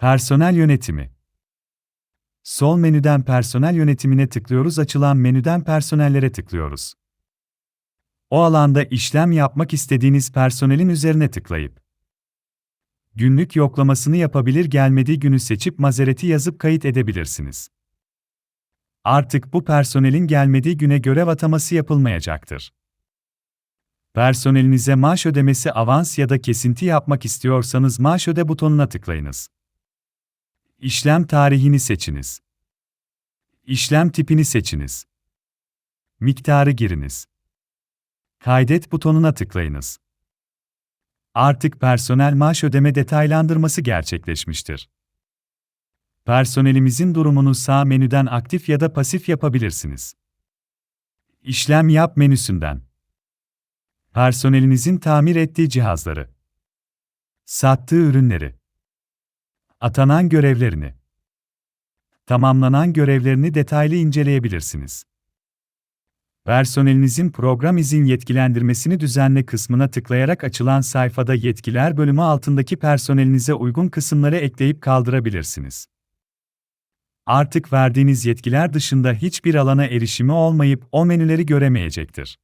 Personel yönetimi. Sol menüden personel yönetimine tıklıyoruz, açılan menüden personellere tıklıyoruz. O alanda işlem yapmak istediğiniz personelin üzerine tıklayıp günlük yoklamasını yapabilir, gelmediği günü seçip mazereti yazıp kayıt edebilirsiniz. Artık bu personelin gelmediği güne görev ataması yapılmayacaktır. Personelinize maaş ödemesi avans ya da kesinti yapmak istiyorsanız maaş öde butonuna tıklayınız. İşlem tarihini seçiniz. İşlem tipini seçiniz. Miktarı giriniz. Kaydet butonuna tıklayınız. Artık personel maaş ödeme detaylandırması gerçekleşmiştir. Personelimizin durumunu sağ menüden aktif ya da pasif yapabilirsiniz. İşlem yap menüsünden. Personelinizin tamir ettiği cihazları, sattığı ürünleri, atanan görevlerini, tamamlanan görevlerini detaylı inceleyebilirsiniz. Personelinizin program izin yetkilendirmesini düzenle kısmına tıklayarak açılan sayfada yetkiler bölümü altındaki personelinize uygun kısımları ekleyip kaldırabilirsiniz. Artık verdiğiniz yetkiler dışında hiçbir alana erişimi olmayıp o menüleri göremeyecektir.